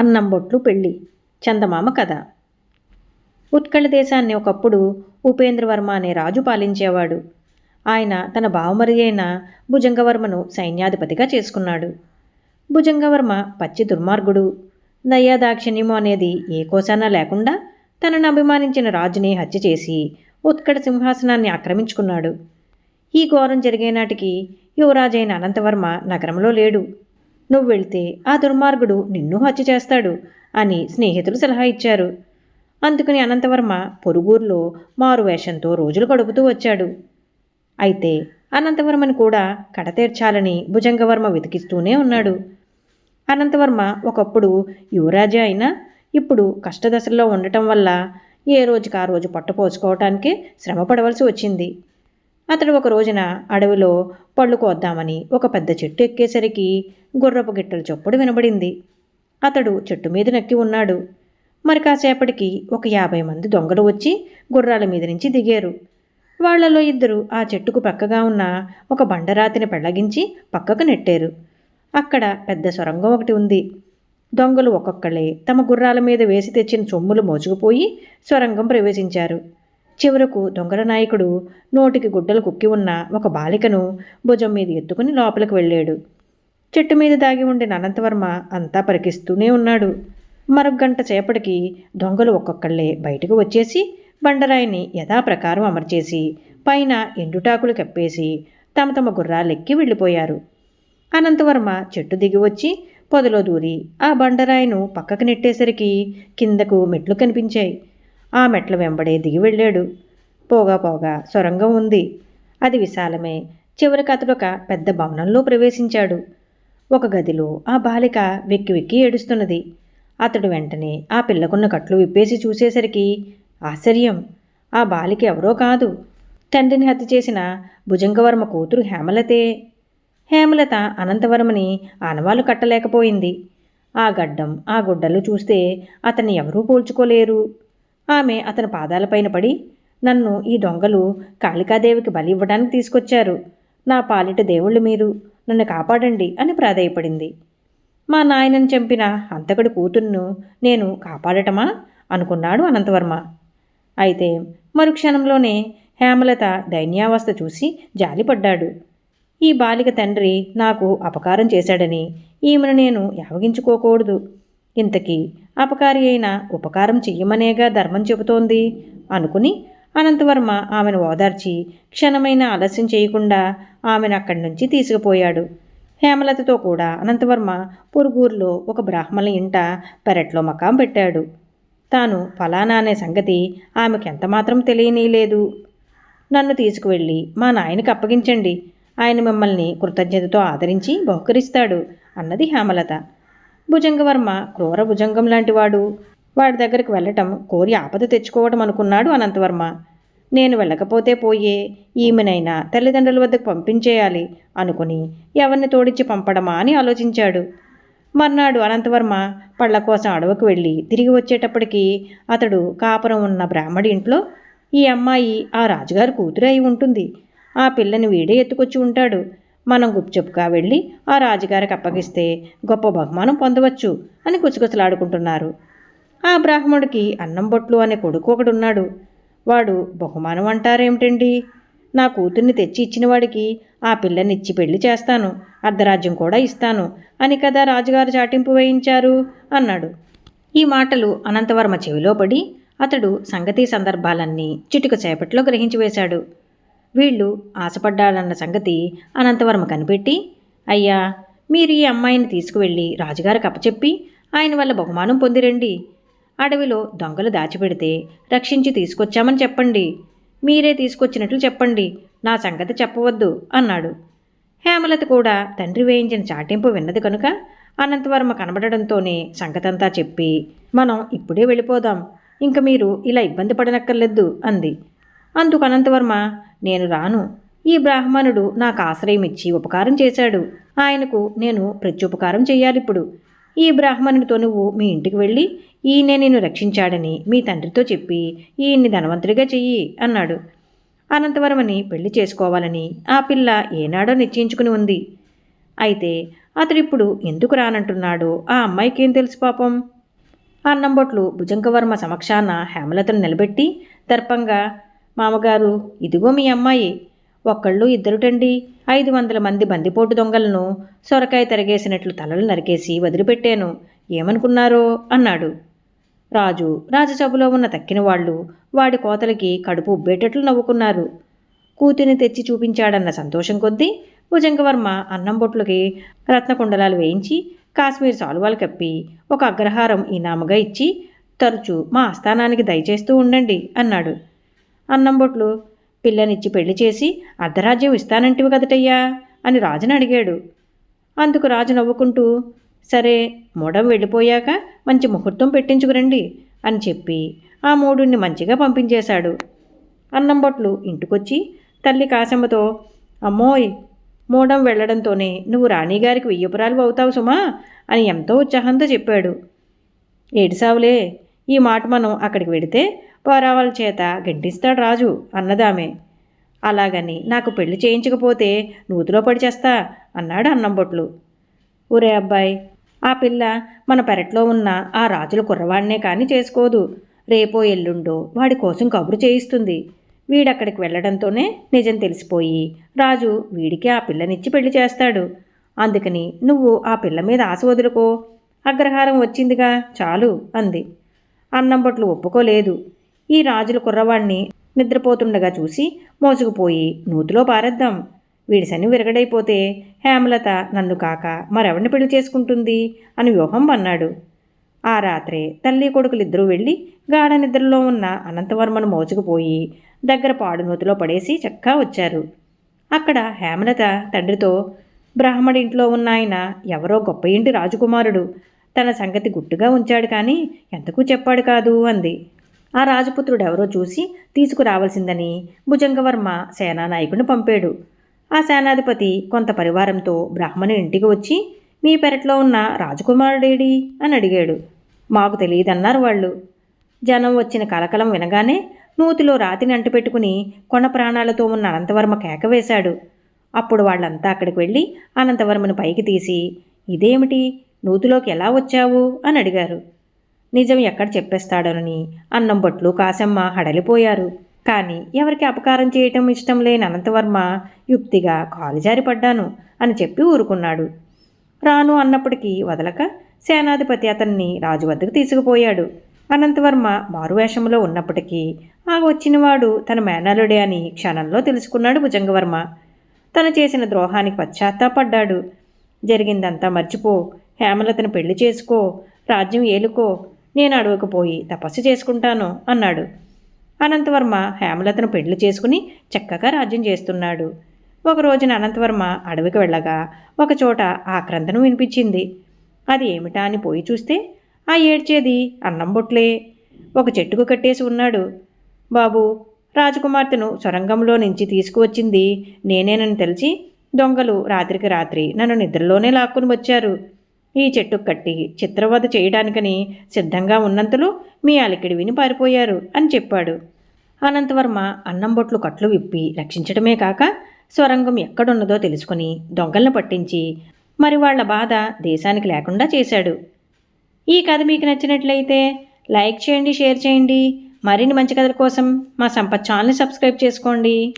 అన్నం బొట్లు పెళ్ళి. చందమామ కథ. ఉత్కళ దేశాన్ని ఒకప్పుడు ఉపేంద్రవర్మ అనే రాజు పాలించేవాడు. ఆయన తన బావమరి అయిన భుజంగవర్మను సైన్యాధిపతిగా చేసుకున్నాడు. భుజంగవర్మ పచ్చి దుర్మార్గుడు. దయ్యాదాక్షిణ్యము అనేది ఏ కోసానా లేకుండా తనను అభిమానించిన రాజుని హత్య చేసి ఉత్కడ సింహాసనాన్ని ఆక్రమించుకున్నాడు. ఈ ఘోరం జరిగే నాటికి యువరాజైన అనంతవర్మ నగరంలో లేడు. నువ్వు వెళ్తే ఆ దుర్మార్గుడు నిన్ను హత్య చేస్తాడు అని స్నేహితులు సలహా ఇచ్చారు. అందుకని అనంతవర్మ పొరుగురులో మారు వేషంతో రోజులు గడుపుతూ వచ్చాడు. అయితే అనంతవర్మని కూడా కడతీర్చాలని భుజంగవర్మ వెతికిస్తూనే ఉన్నాడు. అనంతవర్మ ఒకప్పుడు యువరాజా అయినా ఇప్పుడు కష్టదశలో ఉండటం వల్ల ఏ రోజుకి ఆ రోజు పట్టుపోసుకోవటానికే శ్రమ పడవలసి వచ్చింది. అతడు ఒక రోజున అడవిలో పళ్ళు కోద్దామని ఒక పెద్ద చెట్టు ఎక్కేసరికి గుర్రపు గిట్టల చొప్పుడు వినబడింది. అతడు చెట్టు మీద నక్కి ఉన్నాడు. మరి కాసేపటికి ఒక యాభై మంది దొంగలు వచ్చి గుర్రాల మీద నుంచి దిగారు. వాళ్ళలో ఇద్దరు ఆ చెట్టుకు పక్కగా ఉన్న ఒక బండరాతిని పెళ్ళగించి పక్కకు నెట్టారు. అక్కడ పెద్ద సొరంగం ఒకటి ఉంది. దొంగలు ఒక్కొక్కళ్ళే తమ గుర్రాల మీద వేసి తెచ్చిన సొమ్ములు మోసుకుపోయి సొరంగం ప్రవేశించారు. చివరకు దొంగల నాయకుడు నోటికి గుడ్డలు కుక్కి ఉన్న ఒక బాలికను భుజం మీద ఎత్తుకుని లోపలికి వెళ్ళాడు. చెట్టు మీద దాగి ఉండిన అనంతవర్మ అంతా పరికిస్తూనే ఉన్నాడు. మరొక గంట సేపటికి దొంగలు ఒక్కొక్కళ్ళే బయటకు వచ్చేసి బండరాయిని యథాప్రకారం అమర్చేసి పైన ఎండుటాకులు కప్పేసి తమ తమ గుర్రాలెక్కి వెళ్ళిపోయారు. అనంతవర్మ చెట్టు దిగి వచ్చి పొదలో దూరి ఆ బండరాయిను పక్కకు నెట్టేసరికి కిందకు మెట్లు కనిపించాయి. ఆ మెట్ల వెంబడే దిగి వెళ్ళాడు. పోగా పోగా సొరంగం ఉంది. అది విశాలమే. చివరికి అతడు ఒక పెద్ద భవనంలో ప్రవేశించాడు. ఒక గదిలో ఆ బాలిక వెక్కి వెక్కి ఏడుస్తున్నది. అతడు వెంటనే ఆ పిల్లకున్న కట్లు విప్పేసి చూసేసరికి ఆశ్చర్యం! ఆ బాలిక ఎవరో కాదు. తండ్రిని హత్య చేసిన భుజంగవర్మ కూతురు హేమలతే. హేమలత అనంతవరమని ఆనవాలు కట్టలేకపోయింది. ఆ గడ్డం ఆ గుడ్డలు చూస్తే అతన్ని ఎవరూ పోల్చుకోలేరు. ఆమె అతని పాదాలపైన పడి నన్ను ఈ దొంగలు కాళికాదేవికి బలి ఇవ్వడానికి తీసుకొచ్చారు. నా పాలిట దేవుళ్ళు మీరు. నన్ను కాపాడండి అని ప్రాధేయపడింది. మా నాయనని చంపిన హంతకుడి కూతుర్ను నేను కాపాడటమా? అనుకున్నాడు అనంతవర్మ. అయితే మరుక్షణంలోనే హేమలత దైన్యావస్థ చూసి జాలిపడ్డాడు. ఈ బాలిక తండ్రి నాకు అపకారం చేశాడని ఈమెను నేను యావగించుకోకూడదు. ఇంతకీ అపకారి అయిన ఉపకారం చెయ్యమనేగా ధర్మం చెబుతోంది అనుకుని అనంతవర్మ ఆమెను ఓదార్చి క్షణమైన ఆలస్యం చేయకుండా ఆమెను అక్కడి నుంచి తీసుకుపోయాడు. హేమలతతో కూడా అనంతవర్మ పొరుగురులో ఒక బ్రాహ్మణ ఇంట పెరట్లో మకాం పెట్టాడు. తాను ఫలానా అనే సంగతి ఆమెకు ఎంతమాత్రం తెలియనీలేదు నన్ను తీసుకువెళ్ళి మా నాయనకి అప్పగించండి. ఆయన మిమ్మల్ని కృతజ్ఞతతో ఆదరించి బహుకరిస్తాడు అన్నది హేమలత. భుజంగవర్మ క్రూర భుజంగం లాంటివాడు. వాడి దగ్గరికి వెళ్ళటం కోరి ఆపద తెచ్చుకోవడం అనుకున్నాడు అనంతవర్మ. నేను వెళ్ళకపోతే పోయే ఈమెనైనా తల్లిదండ్రుల వద్దకు పంపించేయాలి అనుకుని ఎవరిని తోడించి పంపడమా అని ఆలోచించాడు. మర్నాడు అనంతవర్మ పళ్ళ కోసం అడవకు వెళ్ళి తిరిగి వచ్చేటప్పటికి అతడు కాపురం ఉన్న బ్రాహ్మడి ఇంట్లో ఈ అమ్మాయి ఆ రాజుగారి కూతురు అయి ఉంటుంది. ఆ పిల్లని వీడే ఎత్తుకొచ్చి ఉంటాడు. మనం గుప్చుప్గా వెళ్ళి ఆ రాజుగారికి అప్పగిస్తే గొప్ప బహుమానం పొందవచ్చు అని కుచకుచలాడుకుంటున్నారు ఆ బ్రాహ్మణుడికి అన్నం బొట్లు అనే కొడుకు ఒకడున్నాడు. వాడు బహుమానం అంటారేమిటండి? నా కూతుర్ని తెచ్చి ఇచ్చిన వాడికి ఆ పిల్లనిచ్చి పెళ్ళి చేస్తాను. అర్ధరాజ్యం కూడా ఇస్తాను. అని కదా రాజుగారు చాటింపు వేయించారు? అన్నాడు. ఈ మాటలు అనంతవర్మ చెవిలో పడి అతడు సంగతి సందర్భాలన్నీ చిటుకు చేపట్లో గ్రహించి వేశాడు. వీళ్ళు ఆశపడ్డాడన్న సంగతి అనంతవర్మ కనిపెట్టి అయ్యా మీరు ఈ అమ్మాయిని తీసుకువెళ్ళి రాజుగారికి అప్పచెప్పి ఆయన వల్ల బహుమానం పొందిరండి. అడవిలో దొంగలు దాచిపెడితే రక్షించి తీసుకొచ్చామని చెప్పండి. మీరే తీసుకొచ్చినట్లు చెప్పండి. నా సంగతి చెప్పవద్దు అన్నాడు. హేమలత కూడా తండ్రి వేయించిన చాటింపు విన్నది కనుక అనంతవర్మ కనబడడంతోనే సంగతంతా చెప్పి మనం ఇప్పుడే వెళ్ళిపోదాం. ఇంక మీరు ఇలా ఇబ్బంది పడనక్కర్లేదు అంది. అందుకు అనంతవర్మ నేను రాను. ఈ బ్రాహ్మణుడు నాకు ఆశ్రయం ఇచ్చి ఉపకారం చేశాడు. ఆయనకు నేను ప్రత్యుపకారం చేయాలిప్పుడు. ఈ బ్రాహ్మణుడితో నువ్వు మీ ఇంటికి వెళ్ళి ఈయనే నేను రక్షించాడని మీ తండ్రితో చెప్పి ఈయన్ని ధనవంతుడిగా చెయ్యి అన్నాడు. అనంతవరమని పెళ్ళి చేసుకోవాలని ఆ పిల్ల ఏనాడో నిశ్చయించుకుని ఉంది. అయితే అతడిప్పుడు ఎందుకు రానంటున్నాడో ఆ అమ్మాయికేం తెలుసు పాపం? అన్నంబొట్లు భుజంగవర్మ సమక్షాన హేమలతను నిలబెట్టి దర్పంగా మామగారు ఇదిగో మీ అమ్మాయి ఒక్కళ్ళు ఇద్దరుటండి. ఐదు వందల మంది బందిపోటు దొంగలను సొరకాయ తరిగేసినట్లు తలలు నరికేసి వదిలిపెట్టాను. ఏమనుకున్నారో? అన్నాడు. రాజు రాజసభలో ఉన్న తక్కిన వాళ్ళు వాడి కోతలకి కడుపు ఉబ్బేటట్లు నవ్వుకున్నారు. కూతుని తెచ్చి చూపించాడన్న సంతోషం కొద్దీ భుజంగవర్మ అన్నం బొట్లకి రత్నకుండలాలు వేయించి కాశ్మీర్ సాలువాలు కప్పి ఒక అగ్రహారం ఇనామగా ఇచ్చి తరచూ మా ఆస్థానానికి దయచేస్తూ ఉండండి అన్నాడు. అన్నం బొట్లు పిల్లనిచ్చి పెళ్ళి చేసి అర్ధరాజ్యం ఇస్తానంటివి కదటయ్యా అని రాజుని అడిగాడు. అందుకు రాజు నవ్వుకుంటూ సరే మూడం వెళ్ళిపోయాక మంచి ముహూర్తం పెట్టించుకురండి అని చెప్పి ఆ మూడుని మంచిగా పంపించేశాడు. అన్నం బొట్లు ఇంటికొచ్చి తల్లి కాశమ్మతో అమ్మోయ్ మూడం వెళ్ళడంతోనే నువ్వు రాణిగారికి వెయ్యపురాలు అవుతావు సుమా అని ఎంతో ఉత్సాహంతో చెప్పాడు. ఏడిసావులే ఈ మాట మనం అక్కడికి వెడితే పౌరవాళ్ళ చేత గంటిస్తాడు రాజు అన్నదామే. అలాగని నాకు పెళ్ళి చేయించకపోతే నూతిలో పడి చేస్తా అన్నాడు అన్నంబొట్లు. ఊరే అబ్బాయి ఆ పిల్ల మన పెరట్లో ఉన్న ఆ రాజుల కుర్రవాడినే కానీ చేసుకోదు. రేపో ఎల్లుండో వాడి కోసం కబురు చేయిస్తుంది. వీడక్కడికి వెళ్ళడంతోనే నిజం తెలిసిపోయి రాజు వీడికి ఆ పిల్లనిచ్చి పెళ్ళి చేస్తాడు. అందుకని నువ్వు ఆ పిల్ల మీద ఆశ వదులుకో. అగ్రహారం వచ్చిందిగా చాలు అంది. అన్నంబొట్లు ఒప్పుకోలేదు. ఈ రాజుల కుర్రవాణ్ణి నిద్రపోతుండగా చూసి మోసుకుపోయి నూతిలో పారేద్దాం. వీడి శని విరగడైపోతే హేమలత నన్ను కాక మరెవరిని పెళ్ళి చేసుకుంటుంది? అని వ్యూహం అన్నాడు ఆ రాత్రే తల్లి కొడుకులిద్దరూ వెళ్ళి గాఢ నిద్రలో ఉన్న అనంతవర్మను మోసుకుపోయి దగ్గర పాడు నూతిలో పడేసి చక్కా వచ్చారు. అక్కడ హేమలత తండ్రితో బ్రాహ్మడింట్లో ఉన్న ఆయన ఎవరో గొప్ప ఇంటి రాజకుమారుడు. తన సంగతి గుట్టుగా ఉంచాడు కానీ ఎంతకు చెప్పాడు కాదు అంది. ఆ రాజపుత్రుడు ఎవరో చూసి తీసుకురావాల్సిందని భుజంగవర్మ సేనానాయకుని పంపాడు. ఆ సేనాధిపతి కొంత పరివారంతో బ్రాహ్మణి ఇంటికి వచ్చి మీ పెరట్లో ఉన్న రాజకుమారుడేడి? అని అడిగాడు. మాకు తెలియదన్నారు వాళ్ళు. జనం వచ్చిన కలకలం వినగానే నూతిలో రాతిని అంటుపెట్టుకుని కొన ప్రాణాలతో ఉన్న అనంతవర్మ కేక వేశాడు. అప్పుడు వాళ్ళంతా అక్కడికి వెళ్ళి అనంతవర్మను పైకి తీసి ఇదేమిటి? నూతిలోకి ఎలా వచ్చావు? అని అడిగారు. నిజం ఎక్కడ చెప్పేస్తాడోనని అన్నం బొట్లు కాసమ్మ హడలిపోయారు. కానీ ఎవరికి అపకారం చేయటం ఇష్టం లేని అనంతవర్మ యుక్తిగా కాలుజారి పడ్డాను అని చెప్పి ఊరుకున్నాడు. రాను అన్నప్పటికీ వదలక సేనాధిపతి అతన్ని రాజు వద్దకు తీసుకుపోయాడు. అనంతవర్మ మారువేషంలో ఉన్నప్పటికీ ఆ వచ్చినవాడు తన మేనలుడే అని క్షణంలో తెలుసుకున్నాడు భుజంగవర్మ. తను చేసిన ద్రోహానికి పశ్చాత్తాపడ్డాడు. జరిగిందంతా మర్చిపో హేమలతను పెళ్ళి చేసుకో రాజ్యం ఏలుకో నేను అడవకపోయి తపస్సు చేసుకుంటాను అన్నాడు. అనంతవర్మ హేమలతను పెళ్ళి చేసుకుని చక్కగా రాజ్యం చేస్తున్నాడు. ఒక రోజున అనంతవర్మ అడవికి వెళ్ళగా ఒకచోట ఆక్రందనం వినిపించింది. అది ఏమిటా అని పోయి చూస్తే ఆ ఏడ్చేది అన్నం బొట్లే. ఒక చెట్టుకు కట్టేసి ఉన్నాడు. బాబు రాజకుమార్తెను సొరంగంలో నుంచి తీసుకువచ్చింది నేనేనని తెలిసి దొంగలు రాత్రికి రాత్రి నన్ను నిద్రలోనే లాక్కుని వచ్చారు. ఈ చెట్టు కట్టి చిత్రవధ చేయడానికని సిద్ధంగా ఉన్నంతలో మీ అలికిడి విని పారిపోయారు అని చెప్పాడు. అనంతవర్మ అన్నం బొట్లు కట్లు విప్పి రక్షించడమే కాక స్వరంగం ఎక్కడున్నదో తెలుసుకుని దొంగలను పట్టించి మరి వాళ్ళ బాధ దేశానికి లేకుండా చేశాడు. ఈ కథ మీకు నచ్చినట్లయితే లైక్ చేయండి షేర్ చేయండి. మరిన్ని మంచి కథల కోసం మా సంపత్ ఛానల్ని సబ్స్క్రైబ్ చేసుకోండి.